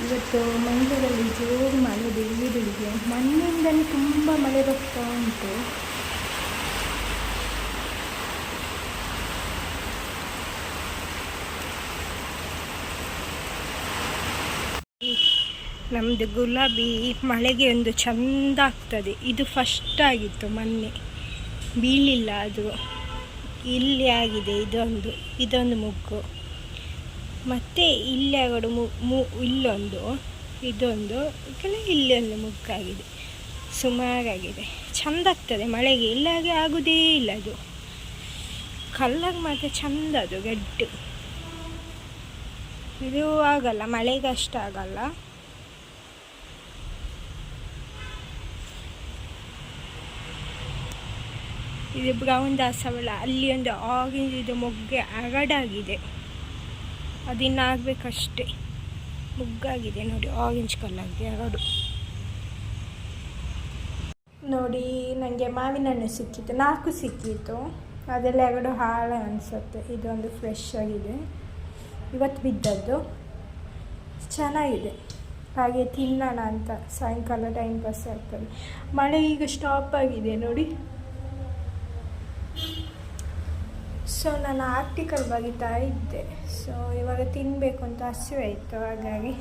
ಇವತ್ತು ಮಂಡ್ಯದಲ್ಲಿ ಜೋರು ಮಳೆ ಬೆಳಿಗ್ಗೆ ಬೆಳಿಗ್ಗೆ. ಮೊನ್ನೆಯಿಂದಲೇ ತುಂಬ ಮಳೆ ಬರ್ತಾ ಉಂಟು. ನಮ್ಮದು ಗುಲಾಬಿ ಮಳೆಗೆ ಒಂದು ಚಂದ ಆಗ್ತದೆ. ಇದು ಫಸ್ಟ್ ಆಗಿತ್ತು ಮೊನ್ನೆ. ಬೀಳಿಲ್ಲ ಅದು. ಇಲ್ಲಿ ಆಗಿದೆ ಇದೊಂದು ಇದೊಂದು ಮುಗ್ಗು. ಮತ್ತು ಇಲ್ಲಿ ಆಗೋದು ಮು ಇಲ್ಲೊಂದು, ಇದೊಂದು ಕೆಲ ಇಲ್ಲೊಂದು ಮುಗ್ಗಾಗಿದೆ ಸುಮಾರಾಗಿದೆ. ಚೆಂದ ಆಗ್ತದೆ ಮಳೆಗೆ. ಇಲ್ಲಾಗೆ ಆಗೋದೇ ಇಲ್ಲ ಅದು. ಕಲ್ಲಾಗಿ ಮಾತ್ರ ಚಂದ ಅದು ಗಡ್ಡು. ಇದು ಆಗಲ್ಲ. ಮಳೆಗೆ ಅಷ್ಟು ಆಗಲ್ಲ. ಇದು ಬ್ರೌನ್ ದಾಸವಾಳ. ಅಲ್ಲಿ ಒಂದು ಆರೆಂಜ್ ಇದು ಮೊಗ್ಗೆ ಅರಡಾಗಿದೆ ಅದಿನ್ನು ಮುಗ್ಗಾಗಿದೆ. ನೋಡಿ ಆರೆಂಜ್ ಕಲ್ಲಾಗಿದೆ ಎರಡು. ನೋಡಿ ನನಗೆ ಮಾವಿನ ಹಣ್ಣು ಸಿಕ್ಕಿತ್ತು. ನಾಲ್ಕು ಸಿಕ್ಕಿತ್ತು. ಅದೆಲ್ಲ ಎರಡು ಹಾಳೆ ಅನಿಸುತ್ತೆ. ಇದೊಂದು ಫ್ರೆಶ್ ಆಗಿದೆ. ಇವತ್ತು ಬಿದ್ದದ್ದು. ಚೆನ್ನಾಗಿದೆ. ಹಾಗೆ ತಿನ್ನೋಣ ಅಂತ ಸಾಯಂಕಾಲ ಟೈಮ್ ಪಾಸ್ ಆಗ್ತದೆ. ಮಳೆ ಈಗ ಸ್ಟಾಪ್ ಆಗಿದೆ. ನೋಡಿ. ಸೊ ನಾನು ಆರ್ಟಿಕಲ್ ಬರಿತಾ ಇದ್ದೆ. ಸೊ ಇವಾಗ ತಿನ್ನಬೇಕು ಅಂತ ಹಸಿವಾಯಿತು ಹಾಗಾಗಿ.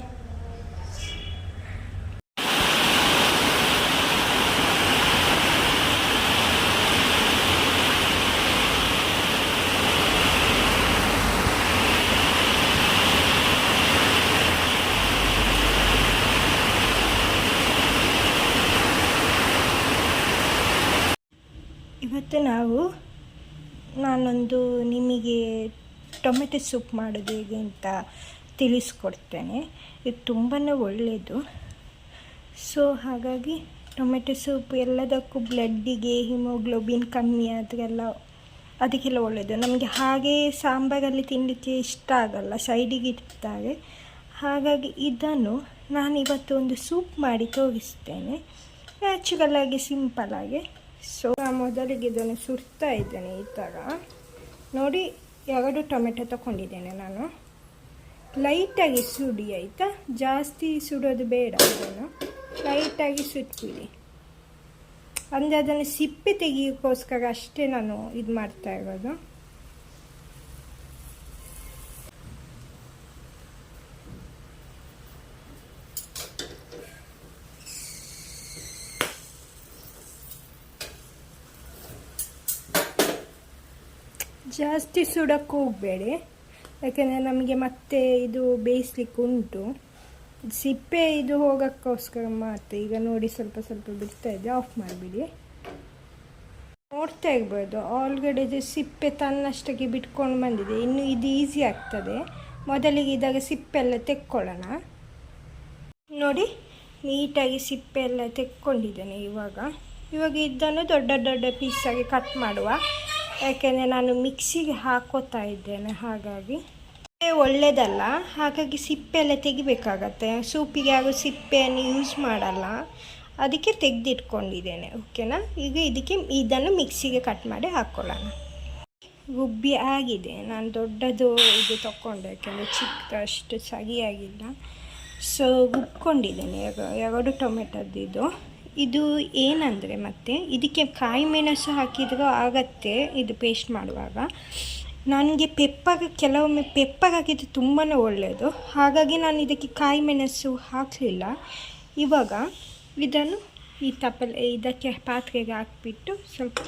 ಇವತ್ತು ನಾವು ನಾನೊಂದು ನಿಮಗೆ ಟೊಮೆಟೊ ಸೂಪ್ ಮಾಡೋದು ಹೇಗೆ ಅಂತ ತಿಳಿಸ್ಕೊಡ್ತೇನೆ. ಇದು ತುಂಬಾ ಒಳ್ಳೆಯದು ಸೊ ಹಾಗಾಗಿ ಟೊಮೆಟೊ ಸೂಪ್ ಎಲ್ಲದಕ್ಕೂ ಬ್ಲಡ್ಡಿಗೆ, ಹಿಮೋಗ್ಲೋಬಿನ್ ಕಮ್ಮಿ ಅದೆಲ್ಲ ಅದಕ್ಕೆಲ್ಲ ಒಳ್ಳೆಯದು ನಮಗೆ ಹಾಗೆ ಸಾಂಬಾರಲ್ಲಿ ತಿನ್ನಲಿಕ್ಕೆ ಇಷ್ಟ ಆಗಲ್ಲ, ಸೈಡಿಗೆ ಇರ್ತಾರೆ ಹಾಗಾಗಿ ಇದನ್ನು ನಾನು ಇವತ್ತು ಒಂದು ಸೂಪ್ ಮಾಡಿ ತೋರಿಸ್ತೇನೆ. ನ್ಯಾಚುರಲಾಗಿ ಸಿಂಪಲಾಗಿ ಸೊ ಮೊದಲಿಗೆ ಇದನ್ನು ಸುರ್ತಾ ಇದ್ದೇನೆ ಈ ಥರ. ನೋಡಿ, ಎರಡು ಟೊಮೆಟೊ ತಗೊಂಡಿದ್ದೇನೆ ನಾನು. ಲೈಟಾಗಿ ಸುಡಿ, ಆಯಿತಾ? ಜಾಸ್ತಿ ಸುಡೋದು ಬೇಡ ಅದನ್ನು ಲೈಟಾಗಿ ಸುಟ್ಬಿಡಿ. ಅಂದರೆ ಅದನ್ನು ಸಿಪ್ಪೆ ತೆಗಿಯೋಕ್ಕೋಸ್ಕರ ಅಷ್ಟೇ ನಾನು ಇದು ಮಾಡ್ತಾ ಇರೋದು. ಜಾಸ್ತಿ ಸುಡಕ್ಕೆ ಹೋಗಬೇಡಿ. ಯಾಕೆಂದರೆ ನಮಗೆ ಮತ್ತೆ ಇದು ಬೇಯಿಸ್ಲಿಕ್ಕೆ ಉಂಟು. ಸಿಪ್ಪೆ ಇದು ಹೋಗೋಕ್ಕೋಸ್ಕರ ಮಾತ್ರ. ಈಗ ನೋಡಿ ಸ್ವಲ್ಪ ಸ್ವಲ್ಪ ಬಿಡ್ತಾ ಇದೆ ಆಫ್ ಮಾಡಿಬಿಡಿ. ನೋಡ್ತಾ ಇರ್ಬೋದು. ಆಲ್ರೆಡಿ ಸಿಪ್ಪೆ ತನ್ನಷ್ಟಕ್ಕೆ ಬಿಟ್ಕೊಂಡು ಬಂದಿದೆ. ಇನ್ನು ಇದು ಈಸಿ ಆಗ್ತದೆ. ಮೊದಲಿಗೆ ಇದಾಗ ಸಿಪ್ಪೆ ಎಲ್ಲ ತೆಕ್ಕೊಳ್ಳೋಣ. ನೋಡಿ, ನೀಟಾಗಿ ಸಿಪ್ಪೆ ಎಲ್ಲ ತೆಕ್ಕೊಂಡಿದ್ದೇನೆ ಇವಾಗ. ಇವಾಗ ಇದನ್ನು ದೊಡ್ಡ ದೊಡ್ಡ ಪೀಸಾಗಿ ಕಟ್ ಮಾಡುವ. ಯಾಕೆಂದರೆ ನಾನು ಮಿಕ್ಸಿಗೆ ಹಾಕೋತಾ ಇದ್ದೇನೆ, ಹಾಗಾಗಿ. ಒಳ್ಳೆಯದಲ್ಲ ಹಾಗಾಗಿ ಸಿಪ್ಪೆ ಎಲ್ಲ ತೆಗಿಬೇಕಾಗತ್ತೆ. ಸೂಪಿಗೆ ಆಗೋ ಸಿಪ್ಪೆಯನ್ನು ಯೂಸ್ ಮಾಡಲ್ಲ. ಅದಕ್ಕೆ ತೆಗೆದಿಟ್ಕೊಂಡಿದ್ದೇನೆ ಓಕೆನಾ ಈಗ ಇದಕ್ಕೆ ಇದನ್ನು ಮಿಕ್ಸಿಗೆ ಕಟ್ ಮಾಡಿ ಹಾಕ್ಕೊಳ್ಳೋಣ ಗುಬ್ಬಿ ಆಗಿದೆ. ನಾನು ದೊಡ್ಡದು ಇದು ತಗೊಂಡೆ ಯಾಕೆಂದರೆ ಚಿಕ್ಕ ಅಷ್ಟು ಸಗಿಯಾಗಿಲ್ಲ. ಸೊ ಗುಬ್ಕೊಂಡಿದ್ದೇನೆ. ಎರಡು ಟೊಮೆಟೊದ್ದು ಇದು ಏನಂದರೆ ಮತ್ತೆ ಇದಕ್ಕೆ ಕಾಯಿ ಮೆಣಸು ಹಾಕಿದರೂ ಆಗತ್ತೆ ಇದು ಪೇಸ್ಟ್ ಮಾಡುವಾಗ. ನನಗೆ ಪೆಪ್ಪರ್ ಕೆಲವೊಮ್ಮೆ ಪೆಪ್ಪರ್ ಹಾಕಿದ್ದು ತುಂಬಾ ಒಳ್ಳೆಯದು ಹಾಗಾಗಿ ನಾನು ಇದಕ್ಕೆ ಕಾಯಿ ಮೆಣಸು ಹಾಕಲಿಲ್ಲ. ಇವಾಗ ಇದನ್ನು ಈ ತಪ್ಪಲೆ, ಇದಕ್ಕೆ ಪಾತ್ರೆಗೆ ಹಾಕಿಬಿಟ್ಟು ಸ್ವಲ್ಪ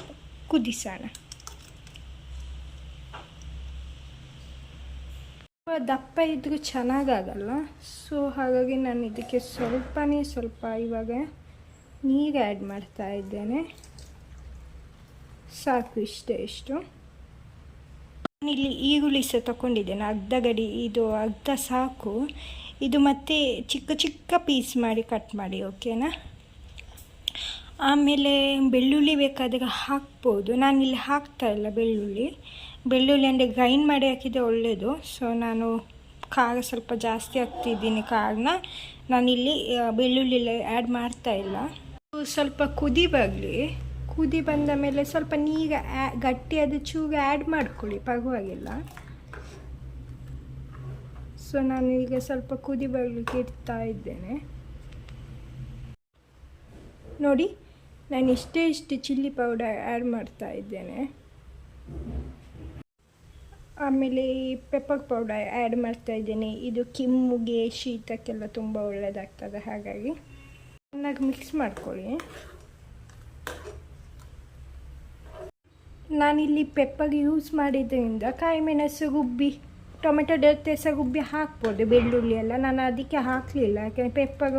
ಕುದಿಸೋಣ. ದಪ್ಪ ಇದ್ದರೂ ಚೆನ್ನಾಗಾಗಲ್ಲ ಸೊ ಹಾಗಾಗಿ ನಾನು ಇದಕ್ಕೆ ಸ್ವಲ್ಪನೇ ಸ್ವಲ್ಪ ಇವಾಗ ನೀರು ಆ್ಯಡ್ ಮಾಡ್ತಾ ಇದ್ದೇನೆ. ಸಾಕು ಇಷ್ಟೇ ಇಷ್ಟು. ನಾನಿಲ್ಲಿ ಈರುಳ್ಳಿ ಸಹ ತಗೊಂಡಿದ್ದೇನೆ ಅರ್ಧ ಗಡಿ ಇದು ಅರ್ಧ ಸಾಕು. ಇದು ಮತ್ತೆ ಚಿಕ್ಕ ಚಿಕ್ಕ ಪೀಸ್ ಮಾಡಿ ಕಟ್ ಮಾಡಿ ಓಕೆನಾ ಆಮೇಲೆ ಬೆಳ್ಳುಳ್ಳಿ ಬೇಕಾದಾಗ ಹಾಕ್ಬೋದು. ನಾನಿಲ್ಲಿ ಹಾಕ್ತಾ ಇಲ್ಲ ಬೆಳ್ಳುಳ್ಳಿ. ಬೆಳ್ಳುಳ್ಳಿ ಅಂದರೆ ಗ್ರೈಂಡ್ ಮಾಡಿ ಹಾಕಿದರೆ ಒಳ್ಳೆಯದು ಸೊ ನಾನು ಖಾರ ಸ್ವಲ್ಪ ಜಾಸ್ತಿ ಹಾಕ್ತಿದ್ದೀನಿ ಕಾರಣ ನಾನಿಲ್ಲಿ ಬೆಳ್ಳುಳ್ಳಿ ಆ್ಯಡ್ ಮಾಡ್ತಾ ಇಲ್ಲ. ಸ್ವಲ್ಪ ಕುದಿ ಬರಲಿ. ಕುದಿ ಬಂದ ಮೇಲೆ ಸ್ವಲ್ಪ ನೀಗ ಗಟ್ಟಿಯಾದ ಚೂಗ ಆ್ಯಡ್ ಮಾಡ್ಕೊಳ್ಳಿ ಪಗುವಾಗಿಲ್ಲ ಸೊ ನಾನು ಈಗ ಸ್ವಲ್ಪ ಕುದಿ ಬರಲಿಕ್ಕೆ ಇಡ್ತಾ ಇದ್ದೇನೆ. ನೋಡಿ, ನಾನು ಇಷ್ಟೇ ಇಷ್ಟು ಚಿಲ್ಲಿ ಪೌಡರ್ ಆ್ಯಡ್ ಮಾಡ್ತಾ ಇದ್ದೇನೆ. ಆಮೇಲೆ ಪೆಪ್ಪರ್ ಪೌಡರ್ ಆ್ಯಡ್ ಮಾಡ್ತಾ ಇದ್ದೇನೆ. ಇದು ಕೆಮ್ಮುಗೆ, ಶೀತಕ್ಕೆಲ್ಲ ತುಂಬ ಒಳ್ಳೆಯದಾಗ್ತದೆ ಹಾಗಾಗಿ. ಚೆನ್ನಾಗಿ ಮಿಕ್ಸ್ ಮಾಡ್ಕೊಳ್ಳಿ ನಾನಿಲ್ಲಿ ಪೆಪ್ಪರ್ ಯೂಸ್ ಮಾಡಿದ್ದರಿಂದ ಕಾಯಿ ಮೆಣಸು ಗುಬ್ಬಿ ಟೊಮೆಟೊ ಜೊತೆ ಗುಬ್ಬಿ ಹಾಕ್ಬೋದು ಬೆಳ್ಳುಳ್ಳಿ ಎಲ್ಲ ನಾನು ಅದಕ್ಕೆ ಹಾಕಲಿಲ್ಲ ಯಾಕೆಂದರೆ ಪೆಪ್ಪರ್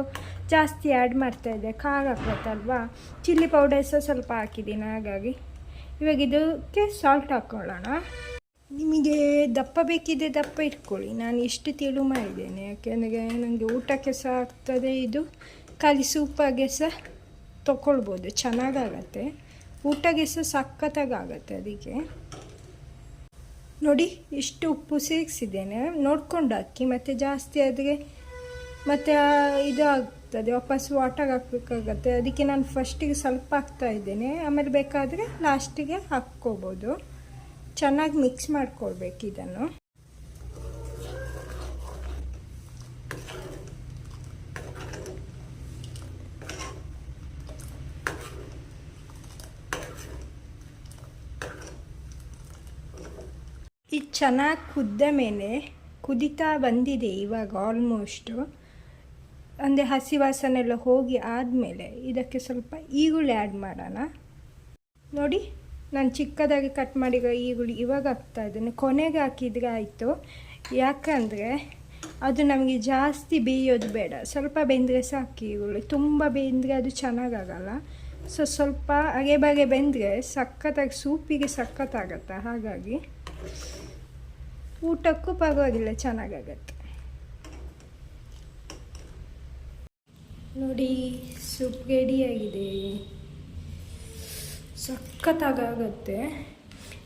ಜಾಸ್ತಿ ಆ್ಯಡ್ ಮಾಡ್ತಾಯಿದ್ದೆ ಖಾರ ಹಾಕ್ಬೇಕಲ್ವಾ ಚಿಲ್ಲಿ ಪೌಡರ್ ಸಹ ಸ್ವಲ್ಪ ಹಾಕಿದ್ದೀನಿ ಹಾಗಾಗಿ ಇವಾಗ ಇದಕ್ಕೆ ಸಾಲ್ಟ್ ಹಾಕ್ಕೊಳ್ಳೋಣ ನಿಮಗೆ ದಪ್ಪ ಬೇಕಿದೆ ದಪ್ಪ ಇಟ್ಕೊಳ್ಳಿ ನಾನು ಎಷ್ಟು ತಿಳು ಮಾಡಿದ್ದೇನೆ ಯಾಕೆಂದರೆ ನನಗೆ ಊಟಕ್ಕೆ ಸಹ ಆಗ್ತದೆ ಇದು ಖಾಲಿ ಸೂಪಾಗೆ ಸಹ ತೊಗೊಳ್ಬೋದು ಚೆನ್ನಾಗಾಗತ್ತೆ. ಊಟಗೆ ಸಹ ಸಖತ್ತಾಗತ್ತೆ ಅದಕ್ಕೆ ನೋಡಿ, ಇಷ್ಟು ಉಪ್ಪು ಸೇರಿಸಿದ್ದೇನೆ ನೋಡ್ಕೊಂಡು ಹಾಕಿ ಮತ್ತು ಜಾಸ್ತಿ ಅದಕ್ಕೆ ಮತ್ತು ಇದು ಆಗ್ತದೆ ವಾಪಸ್ ವಾಟಾಗಿ ಹಾಕಬೇಕಾಗತ್ತೆ. ಅದಕ್ಕೆ ನಾನು ಫಸ್ಟಿಗೆ ಸ್ವಲ್ಪ ಹಾಕ್ತಾ ಇದ್ದೇನೆ. ಆಮೇಲೆ ಬೇಕಾದರೆ ಲಾಸ್ಟಿಗೆ ಹಾಕ್ಕೋಬೋದು. ಚೆನ್ನಾಗಿ ಮಿಕ್ಸ್ ಮಾಡ್ಕೊಳ್ಬೇಕು ಇದನ್ನು. ಇದು ಚೆನ್ನಾಗಿ ಕುದ್ದ ಮೇಲೆ ಕುದಿತಾ ಬಂದಿದೆ ಇವಾಗ ಆಲ್ಮೋಸ್ಟು ಅಂದರೆ ಹಸಿ ವಾಸನೆ ಎಲ್ಲ ಹೋಗಿ ಆದಮೇಲೆ ಇದಕ್ಕೆ ಸ್ವಲ್ಪ ಈರುಳ್ಳಿ ಆ್ಯಡ್ ಮಾಡೋಣ. ನೋಡಿ, ನಾನು ಚಿಕ್ಕದಾಗಿ ಕಟ್ ಮಾಡಿರೋ ಈರುಳ್ಳಿ ಇವಾಗ ಹಾಕ್ತಾ ಇದ್ದೇನೆ. ಕೊನೆಗೆ ಹಾಕಿದ್ರೆ ಆಯಿತು. ಯಾಕಂದರೆ ಅದು ನಮಗೆ ಜಾಸ್ತಿ ಬೇಯೋದು ಬೇಡ. ಸ್ವಲ್ಪ ಬೆಂದರೆ ಸಾಕು ಈರುಳ್ಳಿ. ತುಂಬ ಬೆಂದರೆ ಅದು ಚೆನ್ನಾಗಾಗಲ್ಲ. ಸೊ ಸ್ವಲ್ಪ ಅಗೆ ಬಗೆ ಬೆಂದರೆ ಸಖತ್ತಾಗಿ ಸೂಪಿಗೆ ಸಖತ್ತಾಗತ್ತೆ ಹಾಗಾಗಿ. ಊಟಕ್ಕೂ ಪರವಾಗಿಲ್ಲ, ಚೆನ್ನಾಗಾಗತ್ತೆ. ನೋಡಿ, ಸೂಪ್ ರೆಡಿಯಾಗಿದೆ. ಸಖತ್ತಾಗತ್ತೆ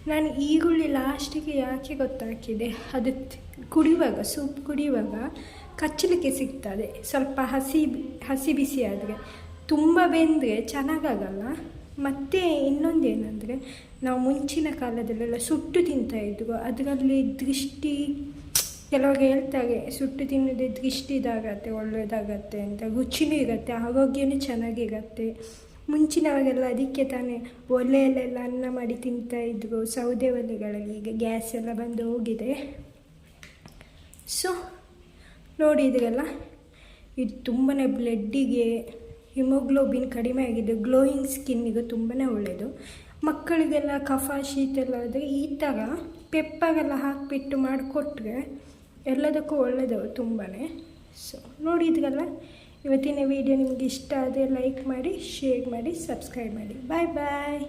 ನಾನು ಈರುಳ್ಳಿ ಲಾಸ್ಟಿಗೆ ಯಾಕೆ ಗೊತ್ತಾಕಿದೆ ಅದು ಕುಡಿಯುವಾಗ, ಸೂಪ್ ಕುಡಿಯುವಾಗ ಕಚ್ಚಲಿಕ್ಕೆ ಸಿಗ್ತದೆ. ಸ್ವಲ್ಪ ಹಸಿ ಹಸಿ ಬಿಸಿ ಆದರೆ. ತುಂಬ ಬೆಂದರೆ ಚೆನ್ನಾಗಾಗಲ್ಲ? ಮತ್ತು ಇನ್ನೊಂದೇನೆಂದರೆ, ನಾವು ಮುಂಚಿನ ಕಾಲದಲ್ಲೆಲ್ಲ ಸುಟ್ಟು ತಿಂತಾಯಿದ್ವು ಅದರಲ್ಲಿ ದೃಷ್ಟಿ, ಕೆಲವಾಗ ಹೇಳ್ತಾರೆ ಸುಟ್ಟು ತಿನ್ನೋದೇ ದೃಷ್ಟಿ ಇದಾಗತ್ತೆ ಒಳ್ಳೆಯದಾಗತ್ತೆ ಅಂತ, ರುಚಿನೂ ಇರುತ್ತೆ, ಆರೋಗ್ಯನೂ ಚೆನ್ನಾಗಿರುತ್ತೆ. ಮುಂಚಿನವಾಗೆಲ್ಲ ಅದಕ್ಕೆ ತಾನೇ ಒಲೆಯಲ್ಲೆಲ್ಲ ಅನ್ನ ಮಾಡಿ ತಿಂತಾಯಿದ್ರು ಸೌದೆ ಒಲೆಗಳಲ್ಲಿ, ಈಗ ಗ್ಯಾಸ್ ಎಲ್ಲ ಬಂದು ಹೋಗಿದೆ. ಸೊ ನೋಡಿದ್ರಲ್ಲ ಇದು ತುಂಬಾ ಬ್ಲಡ್ಡಿಗೆ ಹಿಮೋಗ್ಲೋಬಿನ್ ಕಡಿಮೆ ಆಗಿದೆ. ಗ್ಲೋಯಿಂಗ್ ಸ್ಕಿನ್ನಿಗೆ ತುಂಬಾ ಒಳ್ಳೆಯದು ಮಕ್ಕಳಿಗೆಲ್ಲ ಕಫ, ಶೀತ ಎಲ್ಲ ಆದರೆ ಈ ಥರ ಪೆಪ್ಪಾಗೆಲ್ಲ ಹಾಕಿಬಿಟ್ಟು ಮಾಡಿಕೊಟ್ರೆ ಎಲ್ಲದಕ್ಕೂ ಒಳ್ಳೆಯದು ತುಂಬಾ ಸೊ ನೋಡಿದ್ರಲ್ಲ ಇವತ್ತಿನ ವಿಡಿಯೋ ನಿಮಗೆ ಇಷ್ಟ ಆದರೆ ಲೈಕ್ ಮಾಡಿ ಶೇರ್ ಮಾಡಿ ಸಬ್ಸ್ಕ್ರೈಬ್ ಮಾಡಿ. ಬಾಯ್ ಬಾಯ್